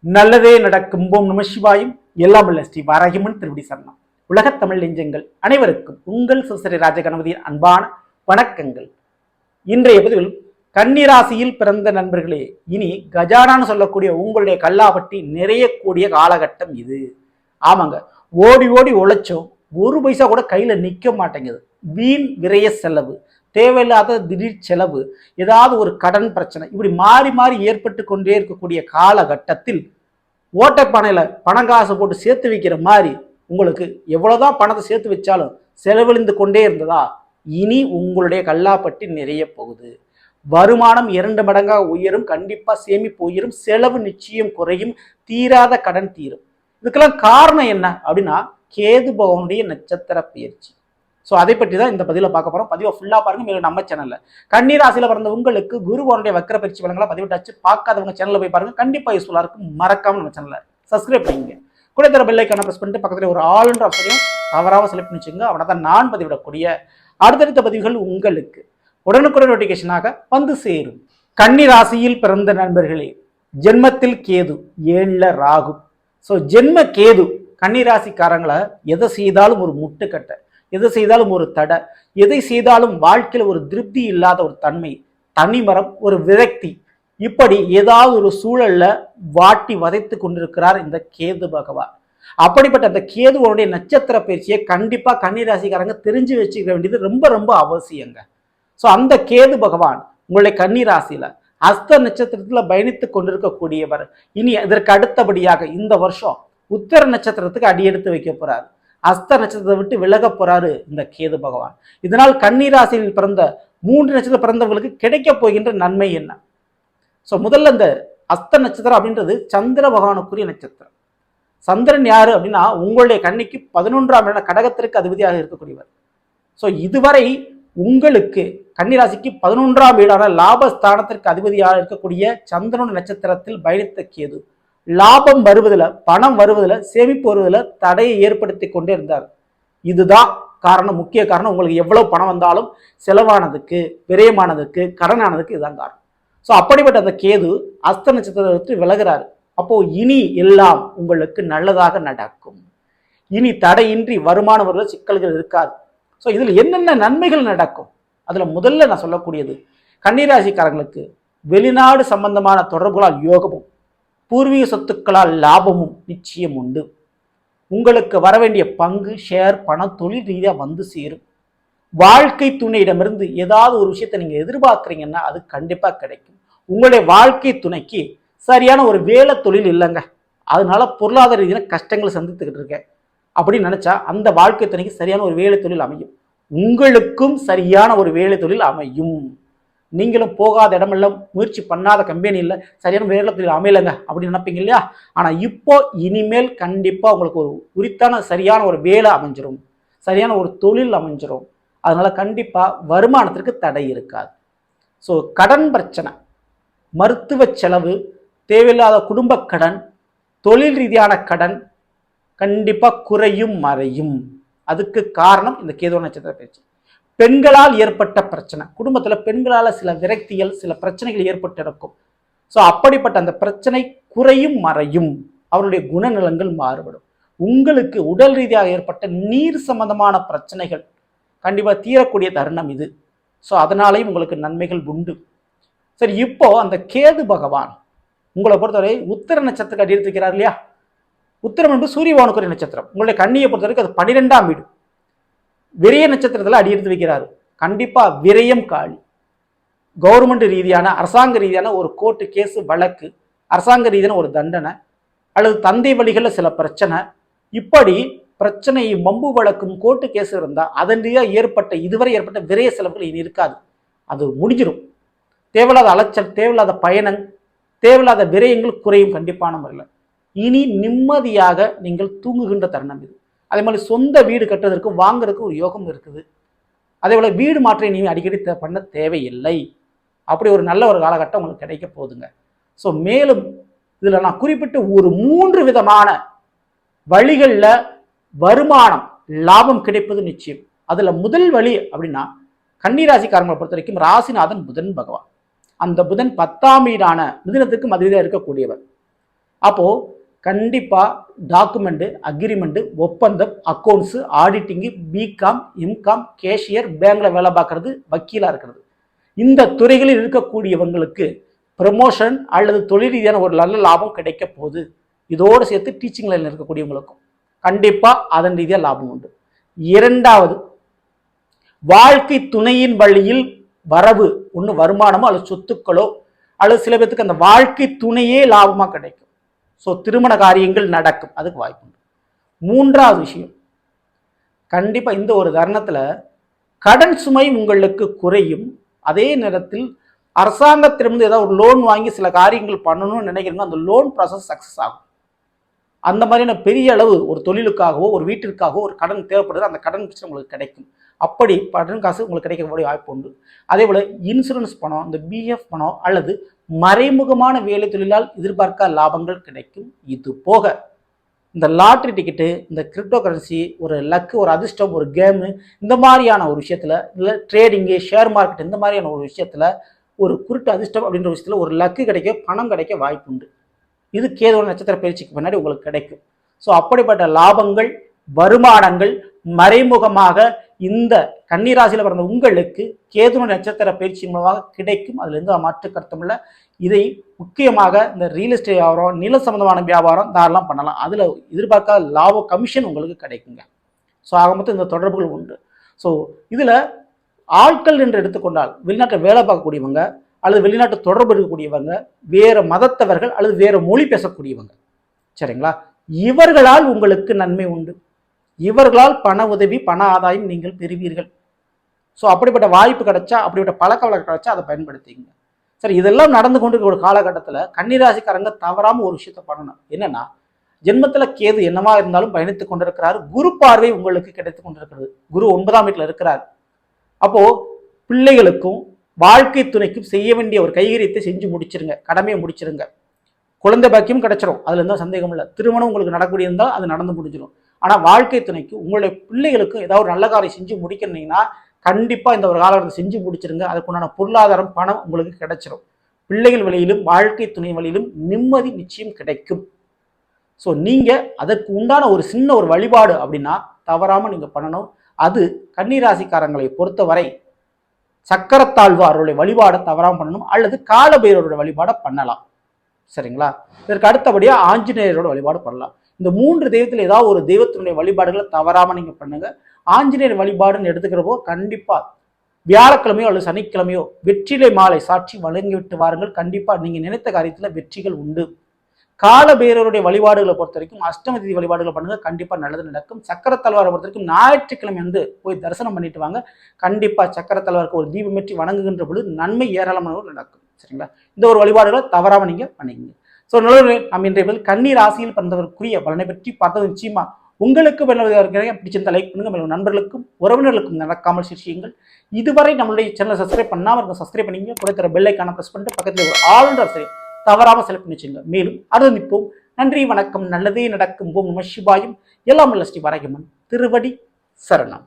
நல்லதே நடக்கும். ஓம் நம சிவாயும். எல்லாம் உள்ள ஸ்ரீ வாராகிமன் திருவடி சரணம். உலகத் தமிழ் நெஞ்சங்கள் அனைவருக்கும் உங்கள் சிவசரி ராஜகணபதியின் அன்பான வணக்கங்கள். இன்றைய பதிவில் கன்னிராசியில் பிறந்த நண்பர்களே இனி கஜானான்னு சொல்லக்கூடிய உங்களுடைய கல்லாபட்டி நிறையக்கூடிய காலகட்டம் இது. ஆமாங்க. ஓடி ஓடி உழைச்சோம். ஒரு பைசா கூட கையில் நிற்க மாட்டேங்குது. வீண் விரைய செலவு. தேவையில்லாத திடீர் செலவு ஏதாவது ஒரு கடன் பிரச்சனை இப்படி மாறி மாறி ஏற்பட்டு கொண்டே இருக்கக்கூடிய காலகட்டத்தில் ஓட்டைப்பானையில் பணம் காசு போட்டு சேர்த்து வைக்கிற மாதிரி உங்களுக்கு எவ்வளோதான் பணத்தை சேர்த்து வச்சாலும் செலவழிந்து கொண்டே இருந்ததா இனி உங்களுடைய கல்லாப்பட்டி நிறைய போகுது. வருமானம் இரண்டு மடங்காக உயரும் கண்டிப்பாக சேமிப்பு உயரும் செலவு நிச்சயம் குறையும் தீராத கடன் தீரும். இதுக்கெல்லாம் காரணம் என்ன அப்படின்னா கேது பகவனுடைய நட்சத்திர பயிற்சி. ஸோ அதை பற்றி தான் இந்த பதிவில் பார்க்க போகிறோம் பதிவை ஃபுல்லாக பாருங்க. மேலும் நம்ம சேனலில் கன்னிராசியில் பிறந்த உங்களுக்கு குருவானுடைய வக்கர பயிற்சி வளங்களை பதிவிட்டாச்சு பார்க்காதவங்க சேனலில் போய் பாருங்கள் கண்டிப்பாக யூஸ்ஃபுல்லாக இருக்கும். மறக்காம நம்ம சேனலில் சப்ஸ்கிரைப் பண்ணிங்க கூட தர பெல்லைக்கான ப்ரெஸ் பண்ணிட்டு பக்கத்தில் ஒரு ஆளுன்ற ஆப்ஷனையும் தவறாமல் செலக்ட் பண்ணி வச்சுங்க அவனை தான் நான் பதிவிடக்கூடிய அடுத்தடுத்த பதிவுகள் உங்களுக்கு. உடனுக்குடன் நோட்டிஃபிகேஷனாக வந்து சேரும். கன்னி ராசியில் பிறந்த நண்பர்களே ஜென்மத்தில் கேது ஏழில் ராகு. ஸோ ஜென்ம கேது கன்னிராசிக்காரங்களை எதை செய்தாலும் ஒரு முட்டுக்கட்டை. எதை செய்தாலும் ஒரு தடை எதை செய்தாலும் வாழ்க்கையில் ஒரு திருப்தி இல்லாத ஒரு தன்மை தனிமரம் ஒரு விரக்தி. இப்படி ஏதாவது ஒரு சூழல்ல வாட்டி வதைத்து கொண்டிருக்கிறார் இந்த கேது பகவான். அப்படிப்பட்ட அந்த கேதுவனுடைய நட்சத்திர பயிற்சியை கண்டிப்பா கன்னிராசிக்காரங்க தெரிஞ்சு வச்சுக்க வேண்டியது ரொம்ப ரொம்ப அவசியங்க. ஸோ அந்த கேது பகவான் உங்களுடைய கன்னிராசியில அஸ்த நட்சத்திரத்தில் பயணித்து கொண்டிருக்கக்கூடியவர். இனி இதற்கு அடுத்தபடியாக இந்த வருஷம் உத்தர நட்சத்திரத்துக்கு அடியெடுத்து வைக்க போறாரு. அஸ்த நட்சத்திரத்தை விட்டு விலக போறாரு இந்த கேது பகவான். இதனால் கன்னிராசியில் பிறந்த மூன்று நட்சத்திரம் பிறந்தவங்களுக்கு கிடைக்க போகின்ற நன்மை என்ன? ஸோ முதல்ல இந்த அஸ்த நட்சத்திரம் அப்படின்றது சந்திர பகவானுக்குரிய நட்சத்திரம். சந்திரன் யாரு அப்படின்னா உங்களுடைய கண்ணிக்கு பதினொன்றாம் இடம் கடகத்திற்கு அதிபதியாக இருக்கக்கூடியவர். ஸோ இதுவரை உங்களுக்கு கன்னிராசிக்கு பதினொன்றாம் வீடான லாபஸ்தானத்திற்கு அதிபதியாக இருக்கக்கூடிய சந்திரன் நட்சத்திரத்தில் பயணித்த கேது லாபம் வருவதில் பணம் வருவதில் சேமிப்பு வருவதில் தடையை ஏற்படுத்தி கொண்டே இருந்தார். இதுதான் காரணம் முக்கிய காரணம். உங்களுக்கு எவ்வளோ பணம் வந்தாலும் செலவானதுக்கு விரயமானதுக்கு கடனானதுக்கு இதுதான் காரணம். ஸோ அப்படிப்பட்ட அந்த கேது அஸ்த நட்சத்திரத்தை விட்டு விலகிறாரு. அப்போ இனி எல்லாம் உங்களுக்கு நல்லதாக நடக்கும். இனி தடையின்றி வருமானவர்கள் சிக்கல்கள் இருக்காது. ஸோ இதில் என்னென்ன நன்மைகள் நடக்கும்? அதில் முதல்ல நான் சொல்லக்கூடியது கன்னிராசிக்காரங்களுக்கு வெளிநாடு சம்பந்தமான தொடர்புகளால் யோகமும் பூர்வீக சொத்துக்களால் லாபமும் நிச்சயம் உண்டு. உங்களுக்கு வர வேண்டிய பங்கு ஷேர் பணம் தொழில் ரீதியாக வந்து சேரும். வாழ்க்கை துணையிடமிருந்து ஏதாவது ஒரு விஷயத்தை நீங்கள் எதிர்பார்க்குறீங்கன்னா அது கண்டிப்பாக கிடைக்கும். உங்களுடைய வாழ்க்கை துணைக்கு சரியான ஒரு வேலை தொழில் இல்லைங்க. அதனால பொருளாதார ரீதியான கஷ்டங்களை சந்தித்துக்கிட்டு இருக்கேன். அப்படின்னு நினச்சா அந்த வாழ்க்கை துணைக்கு சரியான ஒரு வேலை தொழில் அமையும். உங்களுக்கும் சரியான ஒரு வேலை தொழில் அமையும். நீங்களும் போகாத இடமெல்லாம் முயற்சி பண்ணாத கம்பெனி இல்லை. சரியான வேலை அமையலைங்க அப்படின்னு நினைப்பீங்க இல்லையா? ஆனால் இப்போ இனிமேல் கண்டிப்பாக உங்களுக்கு ஒரு உரித்தான சரியான ஒரு வேலை அமைஞ்சிரும். சரியான ஒரு தொழில் அமைஞ்சிரும். அதனால் கண்டிப்பாக வருமானத்திற்கு தடை இருக்காது. ஸோ கடன் பிரச்சனை மருத்துவ செலவு தேவையில்லாத குடும்ப கடன் தொழில் ரீதியான கடன் கண்டிப்பாக குறையும் மறையும். அதுக்கு காரணம் இந்த கேதுவ நட்சத்திர பேச்சு. பெண்களால் ஏற்பட்ட பிரச்சனை. குடும்பத்தில் பெண்களால் சில விரக்திகள் சில பிரச்சனைகள் ஏற்பட்டு இருக்கும் ஸோ அப்படிப்பட்ட அந்த பிரச்சனை குறையும் மறையும். அவருடைய குணநலங்கள் மாறுபடும். உங்களுக்கு உடல் ரீதியாக ஏற்பட்ட நீர் சம்பந்தமான பிரச்சனைகள் கண்டிப்பாக தீரக்கூடிய தருணம் இது. ஸோ அதனாலேயும் உங்களுக்கு நன்மைகள் உண்டு. சரி இப்போ அந்த கேது பகவான் உங்களை பொறுத்தவரை உத்தர நட்சத்திரத்துக்கு அடி இல்லையா? உத்தரம் என்பது சூரியவானுக்குரிய நட்சத்திரம். உங்களுடைய கண்ணியை பொறுத்தவரைக்கும் அது பன்னிரெண்டாம் வீடு. விரய நட்சத்திரத்தில் அடி எடுத்து வைக்கிறாரு. விரயம் காலி. கவர்மெண்ட் ரீதியான அரசாங்க ரீதியான ஒரு கோர்ட்டு கேஸு வழக்கு அரசாங்க ரீதியான ஒரு தண்டனை அல்லது தந்தை வழிகளில் சில பிரச்சனை இப்படி பிரச்சனை மம்பு வழக்கும் கோர்ட்டு கேஸ் இருந்தால் அதன் ரீதியாக ஏற்பட்ட இதுவரை ஏற்பட்ட விரய செலவுகள் இனி இருக்காது. அது முடிஞ்சிடும் தேவையில்லாத அலைச்சல் தேவையில்லாத பயணம் தேவையில்லாத விரயங்கள் குறையும் கண்டிப்பான முறையில். இனி நிம்மதியாக நீங்கள் தூங்குகின்ற தருணம் இது. அதே மாதிரி சொந்த வீடு கட்டுறதற்கு வாங்குறதுக்கு ஒரு யோகம் இருக்குது. அதே போல் வீடு மாற்றம் நீங்கள் அடிக்கடி பண்ண தேவையில்லை. அப்படி ஒரு நல்ல ஒரு காலகட்டம் உங்களுக்கு கிடைக்க போகுதுங்க. ஸோ மேலும் இதில் நான் குறிப்பிட்டு ஒரு மூன்று விதமான வழிகளில் வருமானம் லாபம் கிடைப்பது நிச்சயம். அதில் முதல் வழி அப்படின்னா கன்னிராசிக்காரங்களை பொறுத்த வரைக்கும் ராசிநாதன் புதன் பகவான். அந்த புதன் பத்தாம் வீடான மிதுனத்துக்கு மதுரையாக இருக்கக்கூடியவர். அப்போது கண்டிப்பாக டாக்குமெண்ட்டு அக்ரிமெண்ட்டு ஒப்பந்தம் accounts auditing B Com M Com cashier பேங்கில் வேலை பார்க்குறது வக்கீலாக இருக்கிறது. இந்த துறைகளில் இருக்கக்கூடியவங்களுக்கு ப்ரமோஷன் அல்லது தொழில் ரீதியான ஒரு நல்ல லாபம் கிடைக்க போகுது. இதோடு சேர்த்து டீச்சிங் லைனில் இருக்கக்கூடியவங்களுக்கும் கண்டிப்பாக அதன் ரீதியாக லாபம் உண்டு. இரண்டாவது வாழ்க்கை துணையின் வழியில் வரவு ஒன்று வருமானமோ அல்லது சொத்துக்களோ அல்லது சில பேர்த்துக்கு அந்த வாழ்க்கை துணையே லாபமாக கிடைக்கும். ஸோ திருமண காரியங்கள் நடக்கும். அதுக்கு வாய்ப்பு உண்டு. மூன்றாவது விஷயம். கண்டிப்பாக இந்த ஒரு தருணத்தில் கடன் சுமை உங்களுக்கு குறையும். அதே நேரத்தில் அரசாங்கத்திலிருந்து ஏதாவது ஒரு லோன் வாங்கி சில காரியங்கள் பண்ணணும்னு நினைக்கிறீங்க அந்த லோன் ப்ராசஸ் சக்ஸஸ் ஆகும். அந்த மாதிரியான பெரிய அளவு ஒரு தொழிலுக்காகவோ ஒரு வீட்டிற்காகவோ ஒரு கடன் தேவைப்படுது அந்த கடன் பிரச்சனை உங்களுக்கு கிடைக்கும். அப்படி கடன் காசு உங்களுக்கு கிடைக்கக்கூடிய வாய்ப்பு உண்டு. அதே போல் இன்சூரன்ஸ் பணம் இந்த பிஎஃப் பணம் அல்லது மறைமுகமான வேலை தொழிலால் எதிர்பார்க்க லாபங்கள் கிடைக்கும். இது போக இந்த லாட்ரி டிக்கெட்டு இந்த கிரிப்டோ கரன்சி ஒரு லக்கு ஒரு அதிர்ஷ்டம் ஒரு கேமு இந்த மாதிரியான ஒரு விஷயத்தில் இல்லை ட்ரேடிங்கு ஷேர் மார்க்கெட் இந்த மாதிரியான ஒரு விஷயத்தில் ஒரு குருட்டு அதிர்ஷ்டம் அப்படின்ற விஷயத்தில் ஒரு லக்கு கிடைக்க பணம் கிடைக்க வாய்ப்பு உண்டு. இது கேதுவ நட்சத்திர பயிற்சிக்கு பின்னாடி உங்களுக்கு கிடைக்கும். ஸோ அப்படிப்பட்ட லாபங்கள் வருமானங்கள் மறைமுகமாக இந்த கன்னிராசியில் பிறந்த உங்களுக்கு கேதுவ நட்சத்திர பயிற்சி மூலமாக கிடைக்கும். அதில் எந்த மாற்று கருத்தும் இல்லை. இதை முக்கியமாக இந்த ரியல் எஸ்டேட் வியாபாரம் நில சம்பந்தமான வியாபாரம் தாராளம் பண்ணலாம். அதில் எதிர்பார்க்காத லாப கமிஷன் உங்களுக்கு கிடைக்குங்க. ஸோ ஆக மொத்தம் இந்த தொடர்புகள் உண்டு. ஸோ இதில் ஆட்கள் என்று எடுத்துக்கொண்டால் வெளிநாட்டில் வேலை பார்க்கக்கூடியவங்க அல்லது வெளிநாட்டு தொடர்பு இருக்கக்கூடியவங்க வேறு மதத்தவர்கள் அல்லது வேறு மொழி பேசக்கூடியவங்க. சரிங்களா? இவர்களால் உங்களுக்கு நன்மை உண்டு. இவர்களால் பண உதவி பண ஆதாயம் நீங்கள் பெறுவீர்கள். ஸோ அப்படிப்பட்ட வாய்ப்பு கிடைச்சா அப்படிப்பட்ட பழக்க வழக்கம் கிடைச்சா அதை பயன்படுத்திங்க சரி இதெல்லாம் நடந்து கொண்டு ஒரு காலகட்டத்தில் கன்னிராசிக்காரங்க தவறாமல் ஒரு விஷயத்த பண்ணணும். என்னன்னா ஜென்மத்தில் கேது என்னவா இருந்தாலும் பயணித்துக் கொண்டிருக்கிறார். குரு பார்வை உங்களுக்கு கிடைத்து கொண்டிருக்கிறது. குரு ஒன்பதாம் வீட்டில் இருக்கிறார். அப்போ பிள்ளைகளுக்கும் வாழ்க்கை துணைக்கும் செய்ய வேண்டிய ஒரு கைகரியத்தை செஞ்சு முடிச்சிருங்க. கடமையை முடிச்சிருங்க. குழந்தை பாக்கியம் கிடைச்சிரும். அதுல இருந்தால் சந்தேகம் இல்லை. திருமணம் உங்களுக்கு நடக்கூடிய இருந்தால் அது நடந்து முடிஞ்சிடும் ஆனால் வாழ்க்கை துணைக்கு உங்களுடைய பிள்ளைகளுக்கும் ஏதாவது ஒரு நல்ல காரியம் செஞ்சு முடிக்கணுங்கன்னா கண்டிப்பாக இந்த ஒரு காலகட்டத்தை செஞ்சு முடிச்சிருங்க. அதுக்குண்டான பொருளாதாரம் பணம் உங்களுக்கு கிடைச்சிரும். பிள்ளைகள் வழியிலும் வாழ்க்கை துணை வழியிலும் நிம்மதி நிச்சயம் கிடைக்கும். ஸோ நீங்கள் அதற்கு உண்டான ஒரு சின்ன ஒரு வழிபாடு அப்படின்னா தவறாமல் நீங்கள் பண்ணணும். அது கன்னிராசிக்காரங்களை பொறுத்தவரை சக்கரத்தாழ்வாருடைய வழிபாடை தவறாமல் பண்ணணும். அல்லது காலபைரவருடைய வழிபாடை பண்ணலாம். சரிங்களா? இதற்கு அடுத்தபடியாக ஆஞ்சநேயரோட வழிபாடு பண்ணலாம். இந்த மூன்று தெய்வத்தில் ஏதாவது ஒரு தெய்வத்தினுடைய வழிபாடுகளை தவறாமல் நீங்கள் பண்ணுங்க. ஆஞ்சநேயர் வழிபாடுன்னு எடுத்துக்கிறப்போ கண்டிப்பாக வியாழக்கிழமையோ அல்லது சனிக்கிழமையோ வெற்றிலை மாலை சாட்சி வழங்கிவிட்டு வாருங்கள். கண்டிப்பாக நீங்கள் நினைத்த காரியத்தில் வெற்றிகள் உண்டு. காலபேரருடைய வழிபாடுகளை பொறுத்த வரைக்கும் அஷ்டம திதி வழிபாடுகளை பண்ணுங்க. கண்டிப்பாக நல்லது நடக்கும். சக்கரத்தல்வாரை பொறுத்த வரைக்கும் ஞாயிற்றுக்கிழமை வந்து போய் தரிசனம் பண்ணிட்டு வாங்க. கண்டிப்பா சக்கரத்தல்வாருக்கு ஒரு தீபமேற்றி வணங்குகின்ற பொழுது நன்மை ஏராளமானவர்கள் நடக்கும். சரிங்களா? இந்த ஒரு வழிபாடுகளை தவறாமல் நீங்கள் பண்ணிக்கங்க. ஸோ நல்ல நாம் இன்றைய பதில் கன்னி ராசியில் பிறந்தவருக்குரிய பலனை பற்றி பார்த்தது நிச்சயமா. உங்களுக்கு பிடிச்சிருந்த லைக் பண்ணுங்க. மேலும் நண்பர்களுக்கும் உறவினர்களுக்கும் நடக்காமல் சிரிச்சியுங்கள் இதுவரை நம்மளுடைய சேனலை சப்ஸ்கிரைப் பண்ணாமல் இருக்கும் சப்ஸ்கிரைப் பண்ணிங்க. கூட தர பெல்லைக்கான ப்ரெஸ் பண்ணிட்டு பக்கத்தில் ஒரு ஆளுநர் சரி தவறாமல் செலக்ட் பண்ணி வச்சுங்க மேலும் அருந்திப்போம் நன்றி வணக்கம். நல்லதே நடக்கும். ஓம் நம சிவாயும். எல்லாம் உள்ள ஸ்ரீ வரகிமன் திருவடி சரணம்.